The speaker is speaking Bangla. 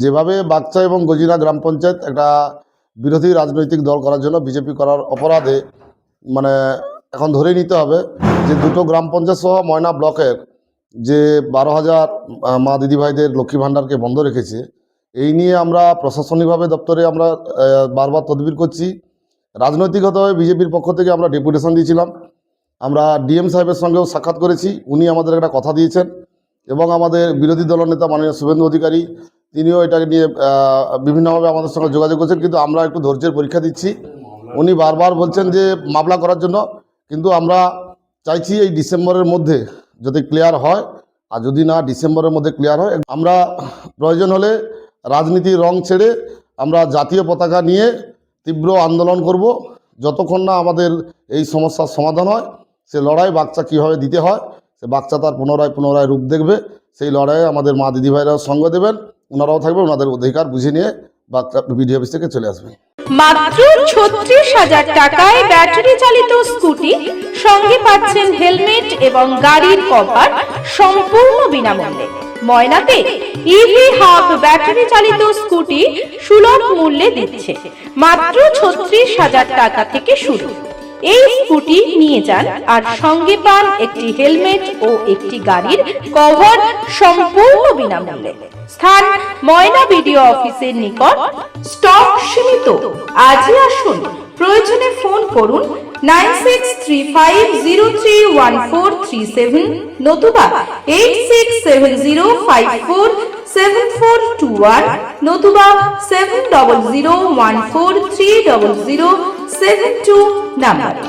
যেভাবে বাগচা এবং গজিনা গ্রাম পঞ্চায়েত একটা বিরোধী রাজনৈতিক দল করার জন্য বিজেপি করার অপরাধে মানে এখন ধরে নিতে হবে যে দুটো গ্রাম পঞ্চায়েত সহ ময়না ব্লকের যে বারো হাজার মা দিদিভাইদের লক্ষ্মী ভাণ্ডারকে বন্ধ রেখেছে, এই নিয়ে আমরা প্রশাসনিকভাবে দপ্তরে আমরা বারবার তদবির করছি। রাজনৈতিকভাবে বিজেপির পক্ষ থেকে আমরা ডেপুটেশন দিয়েছিলাম। আমরা ডিএম সাহেবের সঙ্গেও সাক্ষাৎ করেছি। উনি আমাদের একটা কথা দিয়েছেন এবং আমাদের বিরোধী দলনেতা মাননীয় শুভেন্দু অধিকারী তিনিও এটাকে নিয়ে বিভিন্নভাবে আমাদের সঙ্গে যোগাযোগ করছেন, কিন্তু আমরা একটু ধৈর্যের পরীক্ষা দিচ্ছি। উনি বারবার বলছেন যে, মামলা করার জন্য, কিন্তু আমরা চাইছি এই ডিসেম্বরের মধ্যে যদি ক্লিয়ার হয়, আর যদি না ডিসেম্বরের মধ্যে ক্লিয়ার হয়, আমরা প্রয়োজন হলে রাজনীতির রং ছেড়ে আমরা জাতীয় পতাকা নিয়ে তীব্র আন্দোলন করব। যতক্ষণ না আমাদের এই সমস্যার সমাধান হয়, সে লড়াই বাচ্চা কীভাবে দিতে হয়, সে বাচ্চা তার পুনরায় পুনরায় রূপ দেখবে, সেই লড়াইয়ে আমাদের মা দিদিভাইরাও সঙ্গ দেবেন। ওনারাও থাকবেন, ওনাদের অধিকার বুঝে নিয়ে বাচ্চা বিডি অফিস থেকে চলে মাত্র ছত্রিশ হাজার টাকায় ব্যাটারি চালিত স্কুটি সঙ্গে পাচ্ছেন হেলমেট এবং গাড়ির কভার সম্পূর্ণ বিনামূল্যে। ময়নাতে ইভি হাব ব্যাটারি চালিত স্কুটি সুলভ মূল্যে দিচ্ছে। মাত্র ছত্রিশ হাজার টাকা থেকে শুরু। এই স্কুটি নিয়ে যান আর সঙ্গে পান একটি হেলমেট ও একটি গাড়ির কভার সম্পূর্ণ বিনামূল্যে। স্থান ময়না বিডিও অফিসের নিকট, স্টক সীমিত। আজই আসুন, প্রয়োজনে ফোন করুন nine six three five zero three one four three seven নতুবা eight six seven zero five four seven four two one নতুবা seven double zero one four three double zero seven two নাম্বারে